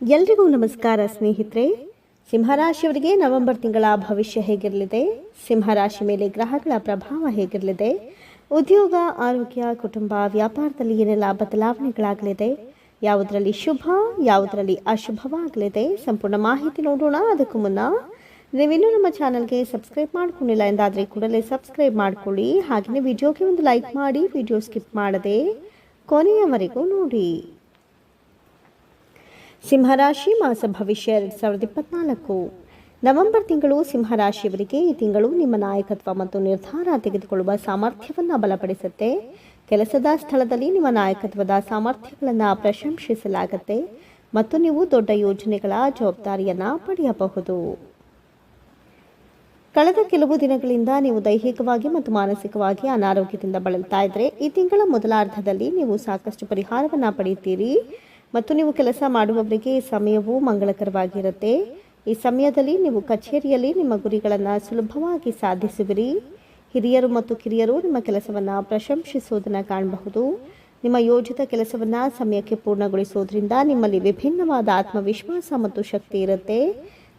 ಎಲ್ರಿಗೂ ನಮಸ್ಕಾರ ಸ್ನೇಹಿತರೆ. ಸಿಂಹರಾಶಿಯವರಿಗೆ ನವೆಂಬರ್ ತಿಂಗಳ ಭವಿಷ್ಯ ಹೇಗಿರಲಿದೆ? ಸಿಂಹರಾಶಿ ಮೇಲೆ ಗ್ರಹಗಳ ಪ್ರಭಾವ ಹೇಗಿರಲಿದೆ? ಉದ್ಯೋಗ, ಆರೋಗ್ಯ, ಕುಟುಂಬ, ವ್ಯಾಪಾರದಲ್ಲಿ ಏನೆಲ್ಲ ಬದಲಾವಣೆಗಳಾಗಲಿದೆ? ಯಾವುದರಲ್ಲಿ ಶುಭ, ಯಾವುದರಲ್ಲಿ ಅಶುಭವಾಗಲಿದೆ? ಸಂಪೂರ್ಣ ಮಾಹಿತಿ ನೋಡೋಣ. ಅದಕ್ಕೂ ಮುನ್ನ ನೀವಿನ್ನೂ ನಮ್ಮ ಚಾನಲ್ಗೆ ಸಬ್ಸ್ಕ್ರೈಬ್ ಮಾಡ್ಕೊಂಡಿಲ್ಲ ಎಂದಾದರೆ ಕೂಡಲೇ ಸಬ್ಸ್ಕ್ರೈಬ್ ಮಾಡ್ಕೊಳ್ಳಿ. ಹಾಗೆಯೇ ವಿಡಿಯೋಗೆ ಒಂದು ಲೈಕ್ ಮಾಡಿ, ವಿಡಿಯೋ ಸ್ಕಿಪ್ ಮಾಡದೆ ಕೊನೆಯವರೆಗೂ ನೋಡಿ. ಸಿಂಹರಾಶಿ ಮಾಸ ಭವಿಷ್ಯ ಎರಡು ಸಾವಿರದ ಇಪ್ಪತ್ನಾಲ್ಕು. ನವೆಂಬರ್ ತಿಂಗಳು ಸಿಂಹರಾಶಿಯವರಿಗೆ ಈ ತಿಂಗಳು ನಿಮ್ಮ ನಾಯಕತ್ವ ಮತ್ತು ನಿರ್ಧಾರ ತೆಗೆದುಕೊಳ್ಳುವ ಸಾಮರ್ಥ್ಯವನ್ನು ಬಲಪಡಿಸುತ್ತೆ. ಕೆಲಸದ ಸ್ಥಳದಲ್ಲಿ ನಿಮ್ಮ ನಾಯಕತ್ವದ ಸಾಮರ್ಥ್ಯಗಳನ್ನು ಪ್ರಶಂಸಿಸಲಾಗುತ್ತೆ ಮತ್ತು ನೀವು ದೊಡ್ಡ ಯೋಜನೆಗಳ ಜವಾಬ್ದಾರಿಯನ್ನು ಪಡೆಯಬಹುದು. ಕಳೆದ ಕೆಲವು ದಿನಗಳಿಂದ ನೀವು ದೈಹಿಕವಾಗಿ ಮತ್ತು ಮಾನಸಿಕವಾಗಿ ಅನಾರೋಗ್ಯದಿಂದ ಬಳಲ್ತಾ ಇದ್ದರೆ ಈ ತಿಂಗಳ ಮೊದಲಾರ್ಧದಲ್ಲಿ ನೀವು ಸಾಕಷ್ಟು ಪರಿಹಾರವನ್ನು ಪಡೆಯುತ್ತೀರಿ. ಮತ್ತು ನೀವು ಕೆಲಸ ಮಾಡುವವರಿಗೆ ಈ ಸಮಯವು ಮಂಗಳಕರವಾಗಿರುತ್ತೆ. ಈ ಸಮಯದಲ್ಲಿ ನೀವು ಕಚೇರಿಯಲ್ಲಿ ನಿಮ್ಮ ಗುರಿಗಳನ್ನು ಸುಲಭವಾಗಿ ಸಾಧಿಸುವಿರಿ. ಹಿರಿಯರು ಮತ್ತು ಕಿರಿಯರು ನಿಮ್ಮ ಕೆಲಸವನ್ನು ಪ್ರಶಂಸಿಸುವುದನ್ನು ಕಾಣಬಹುದು. ನಿಮ್ಮ ಯೋಜಿತ ಕೆಲಸವನ್ನು ಸಮಯಕ್ಕೆ ಪೂರ್ಣಗೊಳಿಸುವುದರಿಂದ ನಿಮ್ಮಲ್ಲಿ ವಿಭಿನ್ನವಾದ ಆತ್ಮವಿಶ್ವಾಸ ಮತ್ತು ಶಕ್ತಿ ಇರುತ್ತೆ.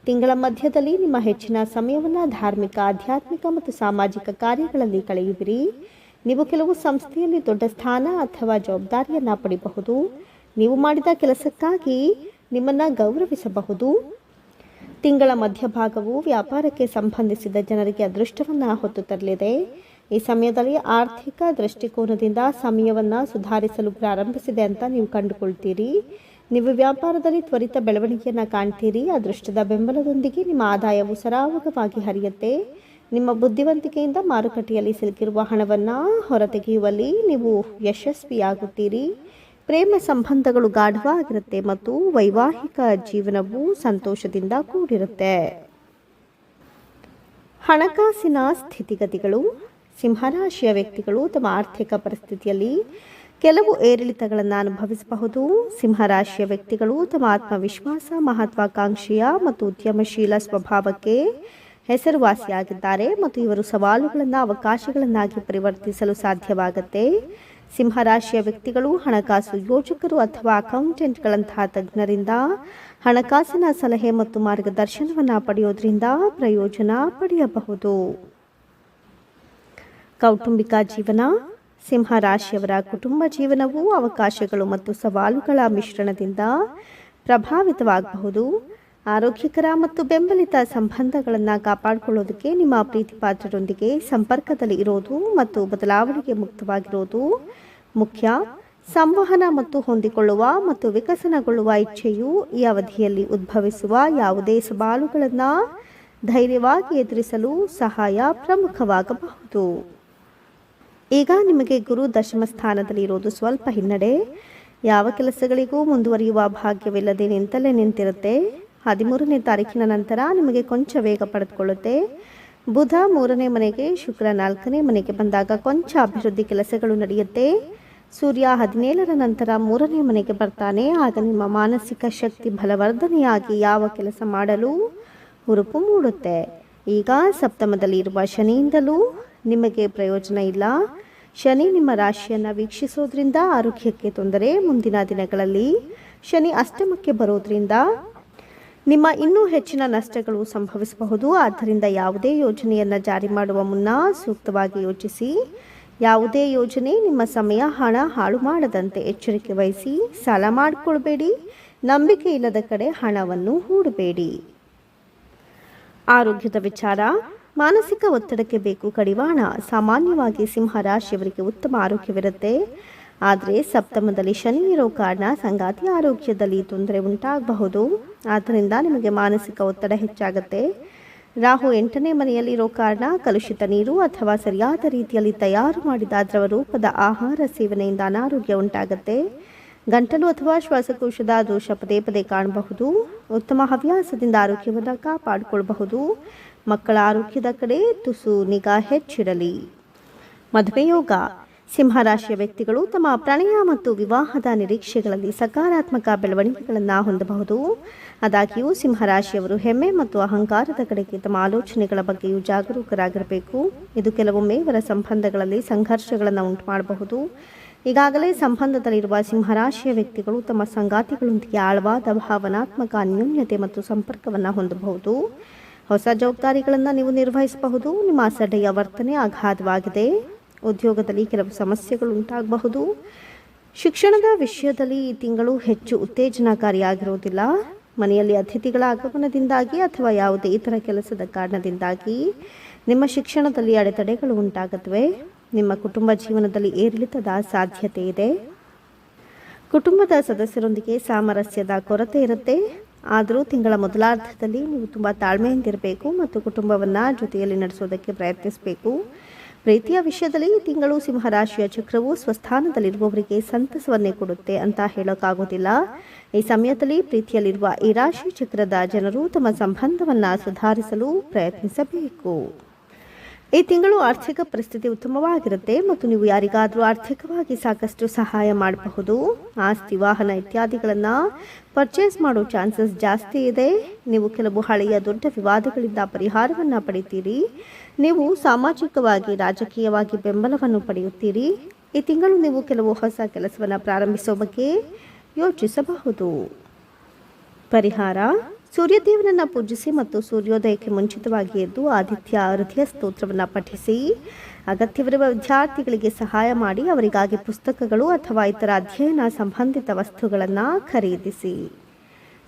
ತಿಂಗಳ ಮಧ್ಯದಲ್ಲಿ ನಿಮ್ಮ ಹೆಚ್ಚಿನ ಸಮಯವನ್ನು ಧಾರ್ಮಿಕ, ಆಧ್ಯಾತ್ಮಿಕ ಮತ್ತು ಸಾಮಾಜಿಕ ಕಾರ್ಯಗಳಲ್ಲಿ ಕಳೆಯುವಿರಿ. ನೀವು ಕೆಲವು ಸಂಸ್ಥೆಯಲ್ಲಿ ದೊಡ್ಡ ಸ್ಥಾನ ಅಥವಾ ಜವಾಬ್ದಾರಿಯನ್ನು ಪಡೆಯಬಹುದು ನೀವು ಮಾಡಿದ ಕೆಲಸಕ್ಕಾಗಿ ನಿಮ್ಮನ್ನು ಗೌರವಿಸಬಹುದು. ತಿಂಗಳ ಮಧ್ಯಭಾಗವು ವ್ಯಾಪಾರಕ್ಕೆ ಸಂಬಂಧಿಸಿದ ಜನರಿಗೆ ಅದೃಷ್ಟವನ್ನು ಹೊತ್ತು ತರಲಿದೆ. ಈ ಸಮಯದಲ್ಲಿ ಆರ್ಥಿಕ ದೃಷ್ಟಿಕೋನದಿಂದ ಸಮಯವನ್ನು ಸುಧಾರಿಸಲು ಪ್ರಾರಂಭಿಸಿದೆ ಅಂತ ನೀವು ಕಂಡುಕೊಳ್ತೀರಿ. ನೀವು ವ್ಯಾಪಾರದಲ್ಲಿ ತ್ವರಿತ ಬೆಳವಣಿಗೆಯನ್ನು ಕಾಣ್ತೀರಿ. ಅದೃಷ್ಟದ ಬೆಂಬಲದೊಂದಿಗೆ ನಿಮ್ಮ ಆದಾಯವು ಸರಾಗವಾಗಿ ಹರಿಯುತ್ತೆ. ನಿಮ್ಮ ಬುದ್ಧಿವಂತಿಕೆಯಿಂದ ಮಾರುಕಟ್ಟೆಯಲ್ಲಿ ಸಿಲುಕಿರುವ ಹಣವನ್ನು ಹೊರತೆಗೆಯುವಲ್ಲಿ ನೀವು ಯಶಸ್ವಿಯಾಗುತ್ತೀರಿ. ಪ್ರೇಮ ಸಂಬಂಧಗಳು ಗಾಢವಾಗಿರುತ್ತೆ ಮತ್ತು ವೈವಾಹಿಕ ಜೀವನವು ಸಂತೋಷದಿಂದ ಕೂಡಿರುತ್ತೆ. ಹಣಕಾಸಿನ ಸ್ಥಿತಿಗತಿಗಳು, ಸಿಂಹರಾಶಿಯ ವ್ಯಕ್ತಿಗಳು ತಮ್ಮ ಆರ್ಥಿಕ ಪರಿಸ್ಥಿತಿಯಲ್ಲಿ ಕೆಲವು ಏರಿಳಿತಗಳನ್ನು ಅನುಭವಿಸಬಹುದು. ಸಿಂಹರಾಶಿಯ ವ್ಯಕ್ತಿಗಳು ತಮ್ಮ ಆತ್ಮವಿಶ್ವಾಸ ಮಹತ್ವಾಕಾಂಕ್ಷೆಯ ಮತ್ತು ಉದ್ಯಮಶೀಲ ಸ್ವಭಾವಕ್ಕೆ ಹೆಸರುವಾಸಿಯಾಗಿದ್ದಾರೆ ಮತ್ತು ಇವರು ಸವಾಲುಗಳನ್ನು, ಅವಕಾಶಗಳನ್ನಾಗಿ ಪರಿವರ್ತಿಸಲು ಸಾಧ್ಯವಾಗುತ್ತೆ. ಸಿಂಹರಾಶಿಯ ವ್ಯಕ್ತಿಗಳು, ಹಣಕಾಸು ಯೋಜಕರು ಅಥವಾ ಅಕೌಂಟೆಂಟ್ಗಳಂತಹ ತಜ್ಞರಿಂದ ಹಣಕಾಸಿನ ಸಲಹೆ ಮತ್ತು ಮಾರ್ಗದರ್ಶನವನ್ನು ಪಡೆಯೋದ್ರಿಂದ ಪ್ರಯೋಜನ ಪಡೆಯಬಹುದು. ಕೌಟುಂಬಿಕ ಜೀವನ, ಸಿಂಹರಾಶಿಯವರ ಕುಟುಂಬ ಜೀವನವು ಅವಕಾಶಗಳು ಮತ್ತು ಸವಾಲುಗಳ ಮಿಶ್ರಣದಿಂದ ಪ್ರಭಾವಿತವಾಗಬಹುದು. ಆರೋಗ್ಯಕರ ಮತ್ತು ಬೆಂಬಲಿತ ಸಂಬಂಧಗಳನ್ನು ಕಾಪಾಡಿಕೊಳ್ಳೋದಕ್ಕೆ ನಿಮ್ಮ ಪ್ರೀತಿಪಾತ್ರರೊಂದಿಗೆ ಸಂಪರ್ಕದಲ್ಲಿ ಇರೋದು ಮತ್ತು ಬದಲಾವಣೆಗೆ ಮುಕ್ತವಾಗಿರೋದು. ಮುಖ್ಯ, ಸಂವಹನ ಮತ್ತು ಹೊಂದಿಕೊಳ್ಳುವ ಮತ್ತು ವಿಕಸನಗೊಳ್ಳುವ ಇಚ್ಛೆಯು ಈ ಅವಧಿಯಲ್ಲಿ ಉದ್ಭವಿಸುವ ಯಾವುದೇ ಸವಾಲುಗಳನ್ನು ಧೈರ್ಯವಾಗಿ ಎದುರಿಸಲು ಸಹಾಯ ಪ್ರಮುಖವಾಗಬಹುದು. ಈಗ ನಿಮಗೆ ಗುರು ದಶಮ ಸ್ಥಾನದಲ್ಲಿ ಇರೋದು ಸ್ವಲ್ಪ ಹಿನ್ನಡೆ. ಯಾವ ಕೆಲಸಗಳಿಗೂ ಮುಂದುವರಿಯುವ ಭಾಗ್ಯವಿಲ್ಲದೆ ನಿಂತಲೇ ನಿಂತಿರುತ್ತೆ. ಹದಿಮೂರನೇ ತಾರೀಕಿನ ನಂತರ ನಿಮಗೆ ಕೊಂಚ ವೇಗ ಪಡೆದುಕೊಳ್ಳುತ್ತೆ. ಬುಧ ಮೂರನೇ ಮನೆಗೆ, ಶುಕ್ರ ನಾಲ್ಕನೇ ಮನೆಗೆ ಬಂದಾಗ ಕೊಂಚ ಅಭಿವೃದ್ಧಿ ಕೆಲಸಗಳು ನಡೆಯುತ್ತೆ. ಸೂರ್ಯ ಹದಿನೇಳರ ನಂತರ ಮೂರನೇ ಮನೆಗೆ ಬರ್ತಾನೆ. ಆಗ ನಿಮ್ಮ ಮಾನಸಿಕ ಶಕ್ತಿ ಬಲವರ್ಧನೆಯಾಗಿ ಯಾವ ಕೆಲಸ ಮಾಡಲು ಹುರುಪು ಮೂಡುತ್ತೆ. ಈಗ ಸಪ್ತಮದಲ್ಲಿ ಇರುವ ಶನಿಯಿಂದಲೂ ನಿಮಗೆ ಪ್ರಯೋಜನ ಇಲ್ಲ. ಶನಿ ನಿಮ್ಮ ರಾಶಿಯನ್ನು ವೀಕ್ಷಿಸೋದ್ರಿಂದ ಆರೋಗ್ಯಕ್ಕೆ ತೊಂದರೆ. ಮುಂದಿನ ದಿನಗಳಲ್ಲಿ ಶನಿ ಅಷ್ಟಮಕ್ಕೆ ಬರೋದ್ರಿಂದ ನಿಮ್ಮ ಇನ್ನೂ ಹೆಚ್ಚಿನ ನಷ್ಟಗಳು ಸಂಭವಿಸಬಹುದು. ಆದ್ದರಿಂದ ಯಾವುದೇ ಯೋಜನೆಯನ್ನು ಜಾರಿ ಮಾಡುವ ಮುನ್ನ ಸೂಕ್ತವಾಗಿ ಯೋಚಿಸಿ. ಯಾವುದೇ ಯೋಜನೆ ನಿಮ್ಮ ಸಮಯ, ಹಣ ಹಾಳು ಮಾಡದಂತೆ ಎಚ್ಚರಿಕೆ ವಹಿಸಿ. ಸಾಲ ಮಾಡಿಕೊಳ್ಬೇಡಿ. ನಂಬಿಕೆ ಇಲ್ಲದ ಕಡೆ ಹಣವನ್ನು ಹೂಡಬೇಡಿ. ಆರೋಗ್ಯದ ವಿಚಾರ. ಮಾನಸಿಕ ಒತ್ತಡಕ್ಕೆ ಬೇಕು ಕಡಿವಾಣ. ಸಾಮಾನ್ಯವಾಗಿ ಸಿಂಹ ರಾಶಿಯವರಿಗೆ ಉತ್ತಮ ಆರೋಗ್ಯವಿರುತ್ತೆ. ಆದರೆ ಸಪ್ತಮದಲ್ಲಿ ಶನಿ ಇರೋ ಕಾರಣ ಸಂಗಾತಿ ಆರೋಗ್ಯದಲ್ಲಿ ತೊಂದರೆ ಉಂಟಾಗಬಹುದು. ಆದ್ದರಿಂದ ನಿಮಗೆ ಮಾನಸಿಕ ಒತ್ತಡ ಹೆಚ್ಚಾಗುತ್ತೆ. ರಾಹು ಎಂಟನೇ ಮನೆಯಲ್ಲಿರೋ ಕಾರಣ ಕಲುಷಿತ ನೀರು ಅಥವಾ ಸರಿಯಾದ ರೀತಿಯಲ್ಲಿ ತಯಾರು ಮಾಡಿದ ದ್ರವ ರೂಪದ ಆಹಾರ ಸೇವನೆಯಿಂದ ಅನಾರೋಗ್ಯ ಉಂಟಾಗುತ್ತೆ. ಗಂಟಲು ಅಥವಾ ಶ್ವಾಸಕೋಶದ ದೋಷ ಪದೇ ಪದೇ ಕಾಣಬಹುದು. ಉತ್ತಮ ಹವ್ಯಾಸದಿಂದ ಆರೋಗ್ಯವನ್ನು ಕಾಪಾಡಿಕೊಳ್ಳಬಹುದು ಮಕ್ಕಳ ಆರೋಗ್ಯದ ಕಡೆ ತುಸು ನಿಗಾ ಹೆಚ್ಚಿರಲಿ ಮದುವೆ ಯೋಗ ಸಿಂಹರಾಶಿಯ ವ್ಯಕ್ತಿಗಳು ತಮ್ಮ ಪ್ರಣಯ ಮತ್ತು ವಿವಾಹದ ನಿರೀಕ್ಷೆಗಳಲ್ಲಿ ಸಕಾರಾತ್ಮಕ ಬೆಳವಣಿಗೆಗಳನ್ನು ಹೊಂದಬಹುದು. ಆದಾಗ್ಯೂ, ಸಿಂಹರಾಶಿಯವರು ಹೆಮ್ಮೆ ಮತ್ತು ಅಹಂಕಾರದ ಕಡೆಗೆ ತಮ್ಮ ಆಲೋಚನೆಗಳ ಬಗ್ಗೆಯೂ ಜಾಗರೂಕರಾಗಿರಬೇಕು. ಇದು ಕೆಲವೊಮ್ಮೆ ಇವರ ಸಂಬಂಧಗಳಲ್ಲಿ ಸಂಘರ್ಷಗಳನ್ನು ಉಂಟು ಮಾಡಬಹುದು ಈಗಾಗಲೇ ಸಂಬಂಧದಲ್ಲಿರುವ ಸಿಂಹರಾಶಿಯ ವ್ಯಕ್ತಿಗಳು ತಮ್ಮ ಸಂಗಾತಿಗಳೊಂದಿಗೆ ಆಳವಾದ ಭಾವನಾತ್ಮಕ ಅನ್ಯೋನ್ಯತೆ ಮತ್ತು ಸಂಪರ್ಕವನ್ನು ಹೊಂದಬಹುದು. ಹೊಸ ಜವಾಬ್ದಾರಿಗಳನ್ನು ನೀವು ನಿರ್ವಹಿಸಬಹುದು. ನಿಮ್ಮ ಸಡೆಯ ವರ್ತನೆ ಅಗಾಧವಾಗಿದೆ. ಉದ್ಯೋಗದಲ್ಲಿ ಕೆಲವು ಸಮಸ್ಯೆಗಳು ಉಂಟಾಗಬಹುದು. ಶಿಕ್ಷಣದ ವಿಷಯದಲ್ಲಿ ಈ ತಿಂಗಳು ಹೆಚ್ಚು ಉತ್ತೇಜನಕಾರಿಯಾಗಿರುವುದಿಲ್ಲ. ಮನೆಯಲ್ಲಿ ಅತಿಥಿಗಳ ಆಗಮನದಿಂದಾಗಿ ಅಥವಾ ಯಾವುದೇ ಇತರ ಕೆಲಸದ ಕಾರಣದಿಂದಾಗಿ ನಿಮ್ಮ ಶಿಕ್ಷಣದಲ್ಲಿ ಅಡೆತಡೆಗಳು ಉಂಟಾಗುತ್ತವೆ. ನಿಮ್ಮ ಕುಟುಂಬ ಜೀವನದಲ್ಲಿ ಏರಿಳಿತದ ಸಾಧ್ಯತೆ ಇದೆ. ಕುಟುಂಬದ ಸದಸ್ಯರೊಂದಿಗೆ ಸಾಮರಸ್ಯದ ಕೊರತೆ ಇರುತ್ತೆ. ಆದರೂ ತಿಂಗಳ ಮೊದಲಾರ್ಧದಲ್ಲಿ ನೀವು ತುಂಬ ತಾಳ್ಮೆಯಿಂದಿರಬೇಕು ಮತ್ತು ಕುಟುಂಬವನ್ನು ಜೊತೆಯಲ್ಲಿ ನಡೆಸೋದಕ್ಕೆ ಪ್ರಯತ್ನಿಸಬೇಕು. ಪ್ರೀತಿಯ ವಿಷಯದಲ್ಲಿ ಈ ತಿಂಗಳು ಸಿಂಹರಾಶಿಯ ಚಕ್ರವು ಸ್ವಸ್ಥಾನದಲ್ಲಿರುವವರಿಗೆ ಸಂತಸವನ್ನೇ ಕೊಡುತ್ತೆ ಅಂತ ಹೇಳೋಕ್ಕಾಗೋದಿಲ್ಲ. ಈ ಸಮಯದಲ್ಲಿ ಪ್ರೀತಿಯಲ್ಲಿರುವ ಈ ರಾಶಿ ಚಕ್ರದ ಜನರು ತಮ್ಮ ಸಂಬಂಧವನ್ನು ಸುಧಾರಿಸಲು ಪ್ರಯತ್ನಿಸಬೇಕು. ಈ ತಿಂಗಳು ಆರ್ಥಿಕ ಪರಿಸ್ಥಿತಿ ಉತ್ತಮವಾಗಿರುತ್ತೆ ಮತ್ತು ನೀವು ಯಾರಿಗಾದರೂ ಆರ್ಥಿಕವಾಗಿ ಸಾಕಷ್ಟು ಸಹಾಯ ಮಾಡಬಹುದು. ಆಸ್ತಿ, ವಾಹನ ಇತ್ಯಾದಿಗಳನ್ನು ಪರ್ಚೇಸ್ ಮಾಡೋ ಚಾನ್ಸಸ್ ಜಾಸ್ತಿ ಇದೆ. ನೀವು ಕೆಲವು ಹಳೆಯ ದೊಡ್ಡ ವಿವಾದಗಳಿಂದ ಪರಿಹಾರವನ್ನು ಪಡಿತೀರಿ. ನೀವು ಸಾಮಾಜಿಕವಾಗಿ, ರಾಜಕೀಯವಾಗಿ ಬೆಂಬಲವನ್ನು ಪಡೆಯುತ್ತೀರಿ. ಈ ತಿಂಗಳು ನೀವು ಕೆಲವು ಹೊಸ ಕೆಲಸವನ್ನು ಪ್ರಾರಂಭಿಸೋ ಬಗ್ಗೆ ಯೋಚಿಸಬಹುದು. ಪರಿಹಾರ ಸೂರ್ಯದೇವನನ್ನು ಪೂಜಿಸಿ ಮತ್ತು ಸೂರ್ಯೋದಯಕ್ಕೆ ಮುಂಚಿತವಾಗಿ ಎದ್ದು ಆದಿತ್ಯ ಹೃದಯ ಸ್ತೋತ್ರವನ್ನು ಪಠಿಸಿ. ಅಗತ್ಯವಿರುವ ವಿದ್ಯಾರ್ಥಿಗಳಿಗೆ ಸಹಾಯ ಮಾಡಿ ಅವರಿಗಾಗಿ ಪುಸ್ತಕಗಳು ಅಥವಾ ಇತರ ಅಧ್ಯಯನ ಸಂಬಂಧಿತ ವಸ್ತುಗಳನ್ನು ಖರೀದಿಸಿ.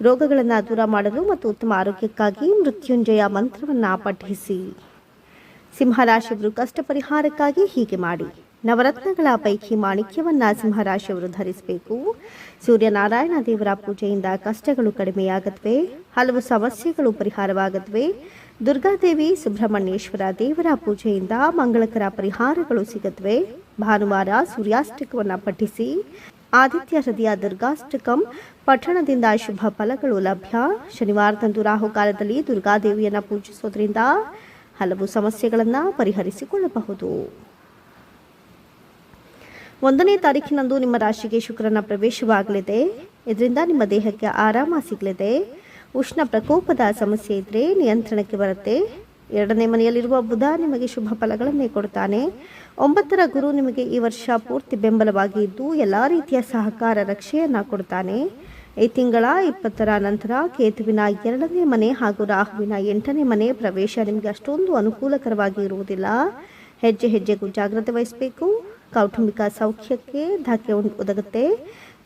ರೋಗಗಳನ್ನು ದೂರ ಮಾಡಲು ಮತ್ತು ಉತ್ತಮ ಆರೋಗ್ಯಕ್ಕಾಗಿ ಮೃತ್ಯುಂಜಯ ಮಂತ್ರವನ್ನು ಪಠಿಸಿ. ಸಿಂಹರಾಶಿಯವರು ಕಷ್ಟ ಪರಿಹಾರಕ್ಕಾಗಿ ಹೀಗೆ ಮಾಡಿ. ನವರತ್ನಗಳ ಪೈಕಿ ಮಾಣಿಕ್ಯವನ್ನ ಸಿಂಹರಾಶಿಯವರು ಧರಿಸಬೇಕು. ಸೂರ್ಯನಾರಾಯಣ ದೇವರ ಪೂಜೆಯಿಂದ ಕಷ್ಟಗಳು ಕಡಿಮೆಯಾಗತ್ವೆ. ಹಲವು ಸಮಸ್ಯೆಗಳು ಪರಿಹಾರವಾಗತ್ವೆ. ದುರ್ಗಾದೇವಿ ಸುಬ್ರಹ್ಮಣ್ಯೇಶ್ವರ ದೇವರ ಪೂಜೆಯಿಂದ ಮಂಗಳಕರ ಪರಿಹಾರಗಳು ಸಿಗತ್ವೆ. ಭಾನುವಾರ ಸೂರ್ಯಾಷ್ಟಕವನ್ನು ಪಠಿಸಿ, ಆದಿತ್ಯ ಹೃದಯ ದುರ್ಗಾಷ್ಟಕಂ, ಪಠಣದಿಂದ ಶುಭ ಫಲಗಳು ಲಭ್ಯ. ಶನಿವಾರದಂದು ರಾಹುಕಾಲದಲ್ಲಿ ದುರ್ಗಾದೇವಿಯನ್ನು ಪೂಜಿಸೋದ್ರಿಂದ ಹಲವು ಸಮಸ್ಯೆಗಳನ್ನು ಪರಿಹರಿಸಿಕೊಳ್ಳಬಹುದು. ಒಂದನೇ ತಾರೀಕಿನಂದು ನಿಮ್ಮ ರಾಶಿಗೆ ಶುಕ್ರನ ಪ್ರವೇಶವಾಗಲಿದೆ. ಇದರಿಂದ ನಿಮ್ಮ ದೇಹಕ್ಕೆ ಆರಾಮ ಸಿಗಲಿದೆ. ಉಷ್ಣ ಪ್ರಕೋಪದ ಸಮಸ್ಯೆ ಇದ್ದರೆ ನಿಯಂತ್ರಣಕ್ಕೆ ಬರುತ್ತೆ. ಎರಡನೇ ಮನೆಯಲ್ಲಿರುವ ಬುಧ ನಿಮಗೆ ಶುಭ ಫಲಗಳನ್ನೇ ಕೊಡ್ತಾನೆ. ಒಂಬತ್ತರ ಗುರು ನಿಮಗೆ ಈ ವರ್ಷ ಪೂರ್ತಿ ಬೆಂಬಲವಾಗಿ ಇದ್ದು ಎಲ್ಲ ರೀತಿಯ ಸಹಕಾರ, ರಕ್ಷೆಯನ್ನು ಕೊಡ್ತಾನೆ. ಈ ತಿಂಗಳ ಇಪ್ಪತ್ತರ ನಂತರ ಕೇತುವಿನ ಎರಡನೇ ಮನೆ ಹಾಗೂ ರಾಹುವಿನ ಎಂಟನೇ ಮನೆ ಪ್ರವೇಶ ನಿಮಗೆ ಅಷ್ಟೊಂದು ಅನುಕೂಲಕರವಾಗಿ ಇರುವುದಿಲ್ಲ. ಹೆಜ್ಜೆ ಹೆಜ್ಜೆಗೂ ಜಾಗ್ರತೆ ವಹಿಸಬೇಕು. ಕೌಟುಂಬಿಕ ಸೌಖ್ಯಕ್ಕೆ ಧಕ್ಕೆ ಒದಗುತ್ತೆ.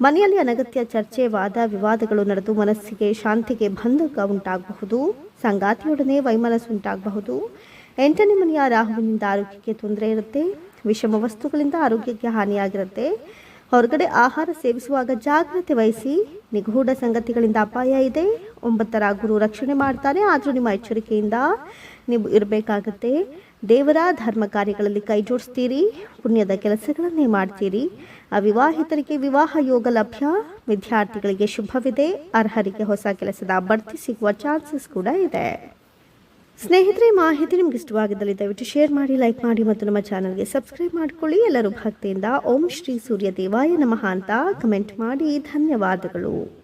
ಮನೆಯಲ್ಲಿ ಅನಗತ್ಯ ಚರ್ಚೆ, ವಾದ, ವಿವಾದಗಳು ನಡೆದು ಮನಸ್ಸಿಗೆ ಶಾಂತಿಗೆ ಬಂಧಕ ಉಂಟಾಗಬಹುದು. ಸಂಗಾತಿಯೊಡನೆ ವೈಮನಸ್ಸು ಉಂಟಾಗಬಹುದು. ಎಂಟನೇ ಮನೆಯ ರಾಹುವಿನಿಂದ ಆರೋಗ್ಯಕ್ಕೆ ತೊಂದರೆ ಇರುತ್ತೆ. ವಿಷಮ ವಸ್ತುಗಳಿಂದ ಆರೋಗ್ಯಕ್ಕೆ ಹಾನಿಯಾಗಿರುತ್ತೆ. ಹೊರಗಡೆ ಆಹಾರ ಸೇವಿಸುವಾಗ ಜಾಗ್ರತೆ ವಹಿಸಿ ನಿಗೂಢ ಸಂಗತಿಗಳಿಂದ ಅಪಾಯ ಇದೆ. ಒಂಬತ್ತರ ಗುರು ರಕ್ಷಣೆ ಮಾಡ್ತಾರೆ ಆದರೂ ನಿಮ್ಮ ಎಚ್ಚರಿಕೆಯಿಂದ ನೀವು ಇರಬೇಕಾಗತ್ತೆ. ದೇವರ ಧರ್ಮ ಕಾರ್ಯಗಳಲ್ಲಿ ಕೈಜೋಡಿಸ್ತೀರಿ, ಪುಣ್ಯದ ಕೆಲಸಗಳನ್ನೇ ಮಾಡ್ತೀರಿ. ಅವಿವಾಹಿತರಿಗೆ ವಿವಾಹ ಯೋಗ ಲಭ್ಯ. ವಿದ್ಯಾರ್ಥಿಗಳಿಗೆ ಶುಭವಿದೆ. ಅರ್ಹರಿಗೆ ಹೊಸ ಕೆಲಸದ ಬಡ್ತಿ ಸಿಗುವ ಚಾನ್ಸಸ್ ಕೂಡ ಇದೆ. ಸ್ನೇಹಿತರೆ, ಮಾಹಿತಿ ನಿಮ್ಗೆ ಇಷ್ಟವಾಗಿದ್ದಲ್ಲಿ ದಯವಿಟ್ಟು ಶೇರ್ ಮಾಡಿ, ಲೈಕ್ ಮಾಡಿ ಮತ್ತು ನಮ್ಮ ಚಾನಲ್ಗೆ ಸಬ್ಸ್ಕ್ರೈಬ್ ಮಾಡಿಕೊಳ್ಳಿ. ಎಲ್ಲರೂ ಭಕ್ತಿಯಿಂದ ಓಂ ಶ್ರೀ ಸೂರ್ಯ ದೇವಾಯ ನಮಃ ಅಂತ ಕಮೆಂಟ್ ಮಾಡಿ. ಧನ್ಯವಾದಗಳು.